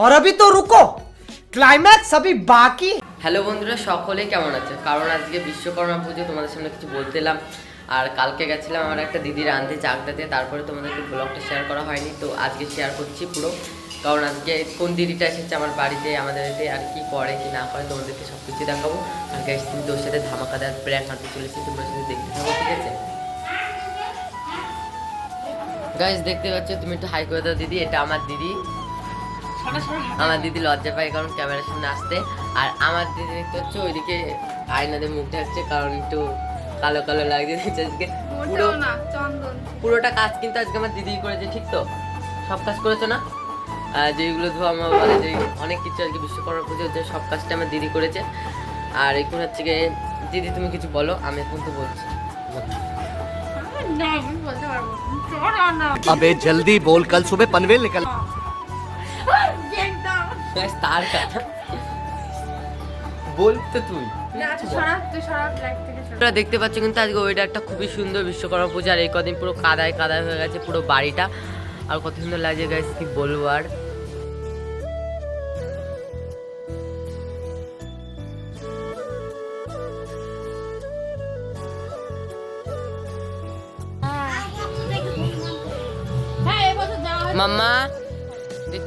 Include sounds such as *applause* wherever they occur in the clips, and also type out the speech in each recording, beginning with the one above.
और अभी तो रुको क्लाइमैक्स अभी बाकी है। হ্যালো বন্ধুরা সকলে কেমন আছে কারণ আজকে বিশ্বকর্মা পুজো তোমাদের সামনে কিছু বলতে এলাম আর কালকে গেছিলাম আমার একটা দিদির আনতে চাকদাতে তারপরে তোমাদেরকে ব্লগটা শেয়ার করা হয়নি তো আজকে শেয়ার করছি পুরো কারণ আজকে কোন দিদিটা এসেছে আমার বাড়িতে আমাদের বাড়িতে আর কি করে কি না করে তোমাদেরকে সব কিছু দেখাবো আর গাইস কিন্তু ওর সাথে ধামাকাদার প্র্যাঙ্ক আনতে চলেছি তোমরা শুধু দেখতে থাকো ঠিক আছে গাইস দেখতে পাচ্ছ তুমি একটু হাই করে দাও দিদি এটা আমার দিদি আমার দিদি লজ্জা পায় কারণ ক্যামেরার সামনে আসতে আর আমার দিদি দেখতে হচ্ছে ওইদিকে আয়নাতে মুখ ঢাকছে কারণ একটু কালো কালো লাগছে দেখছে আজকে পুরো মোটেও না চন্দন পুরোটা কাজ কিন্তু আজকে আমার দিদি করেছে ঠিক তো সব কাজ করেছো না আর যেগুলো ধো আমার বলে যে অনেক কিছু আজকে বিশ্বকর্মা পুজোর যে সব কাজটা আমার দিদি করেছে আর এখন হচ্ছে গিয়ে দিদি তুমি কিছু বলো আমি এখন তো বলছি না আমি বলতে পারবো না। চলো না अबे जल्दी बोल कल सुबह पनवेल निकल একদম Guys, তার কথা। বলতে তুই। তোমরা দেখতে পাচ্ছ কিন্তু আজকে ওয়েদারটা খুবই সুন্দর বিশ্বকর্মা পূজার এই কদিন পুরো কাদায় কাদায় হয়ে গেছে পুরো বাড়িটা। আর কত সুন্দর লাগছে গাইস কি বলব আর। মাম্মা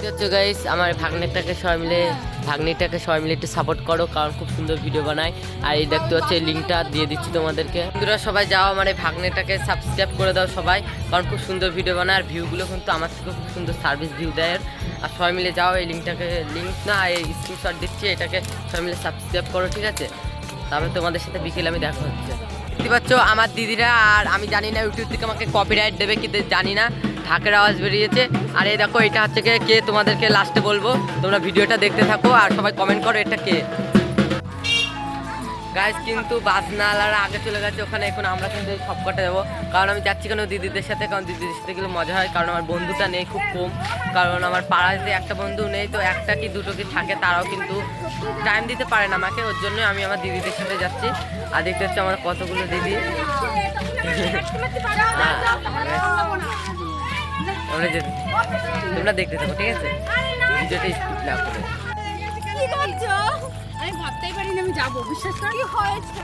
দেখতে পাচ্ছ গাইস আমার ভাগ্নেটাকে সবাই মিলে, ভাগ্নিটাকে সবাই মিলে একটু সাপোর্ট করো, কারণ খুব সুন্দর ভিডিও বানায়। আর এই দেখতে হচ্ছে লিঙ্কটা দিয়ে দিচ্ছি তোমাদেরকে। বন্ধুরা, সবাই যাও আমার এই ভাগ্নেটাকে সাবস্ক্রাইব করে দাও সবাই, কারণ খুব সুন্দর ভিডিও বানায়, আর ভিউগুলো কিন্তু আমার থেকে খুব সুন্দর সার্ভিস ভিউ দেয় আর সবাই মিলে যাও এই লিঙ্কটাকে লিঙ্ক না, এই স্ক্রিনশট দিচ্ছি, এটাকে সবাই মিলে সাবস্ক্রাইব করো, ঠিক আছে? তারপরে তোমাদের সাথে বিকেলে আমি দেখা হচ্ছে। দেখতে পাচ্ছ আমার দিদিরা, আর আমি জানি না ইউটিউব থেকে আমাকে কপিরাইট দেবে কিন্তু জানি না। ঢাকের আওয়াজ বেরিয়েছে। আর এই দেখো এটা হচ্ছে গিয়ে কে তোমাদেরকে লাস্টে বলব। তোমরা ভিডিওটা দেখতে থাকো আর সবাই কমেন্ট করো এটা কে? গাইজ কিন্তু বাসনালারা আগে চলে গেছে ওখানে এখন আমরা কিন্তু সব কটা যাব। কারণ আমি যাচ্ছি কেন দিদিদের সাথে? কারণ দিদিদের সাথে গেলে মজা হয় কারণ আমার বন্ধুটা নেই খুব কম। কারণ আমার পাড়ায় পাড়াতে একটা বন্ধু নেই তো একটা কি দুটো কি থাকে তারাও কিন্তু টাইম দিতে পারে না আমাকে। ওর জন্য আমি আমার দিদিদের সাথে যাচ্ছি। আর দেখতে হচ্ছে আমার কতগুলো দিদি। *laughs* আমরা যেতে তোমরা দেখতে থাকো ঠিক আছে? ভিডিওটা স্কিপ না করে। আমি ভাবতেই পারিনি আমি যাব বিশ্বাস কর। হয়েছে?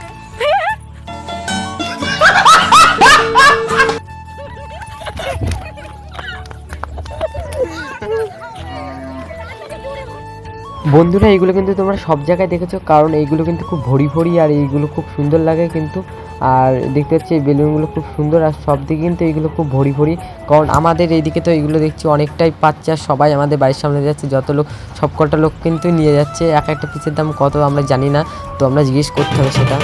বন্ধুরা এইগুলো কিন্তু তোমরা সব জায়গায় দেখেছ কারণ এইগুলো কিন্তু খুব ভরি ভরি আর এইগুলো খুব সুন্দর লাগে কিন্তু আর দেখতে পাচ্ছি এই বেলুনগুলো খুব সুন্দর আর সব দিকে কিন্তু এইগুলো খুব ভরি ভরি কারণ আমাদের এইদিকে তো এইগুলো দেখছি অনেকটাই পাচ্ছে আর সবাই আমাদের বাড়ির সামনে যাচ্ছে যত লোক সব কটা লোক কিন্তু নিয়ে যাচ্ছে এক একটা পিসের দাম কত আমরা জানি না তো আমরা জিজ্ঞেস করতে হবে সেটা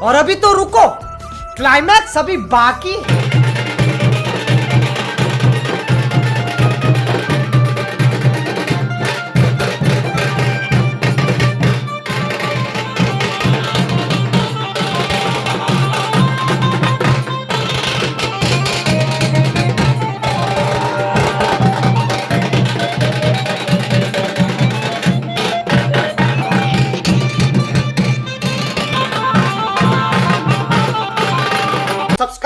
और अभी तो रुको क्लाइमैक्स अभी बाकी है।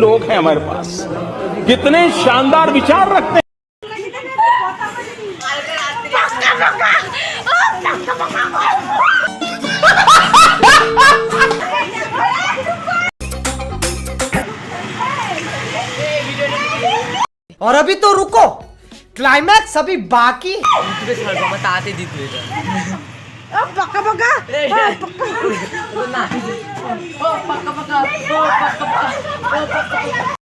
लोग हैं हमारे पास। कितने शानदार विचार रखते हैं। और अभी तो रुको। क्लाइमैक्स अभी बाकी है। *laughs* ইউটিউবে ছাড়বো আমার তাড়াতাড়ি দিতে এটা ও পাকা পাকা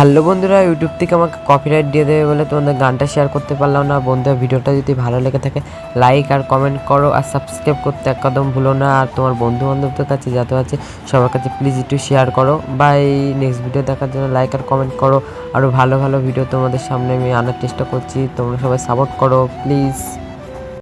হ্যালো বন্ধুরা ইউটিউব থেকে আমাকে কপিরাইট দিয়ে দেবে বলে তোমাদের গানটা শেয়ার করতে পারলাম না। বন্ধুরা, ভিডিওটা যদি ভালো লেগে থাকে লাইক আর কমেন্ট করো আর সাবস্ক্রাইব করতে একদম ভুলো না। আর তোমার বন্ধু বান্ধবদের কাছে যত আছে, সবার কাছে প্লিজ একটু শেয়ার করো। বাই নেক্সট ভিডিও দেখার জন্য লাইক আর কমেন্ট করো। আরও ভালো ভালো ভিডিও তোমাদের সামনে আমি আনার চেষ্টা করছি। তোমরা সবাই সাপোর্ট করো প্লিজ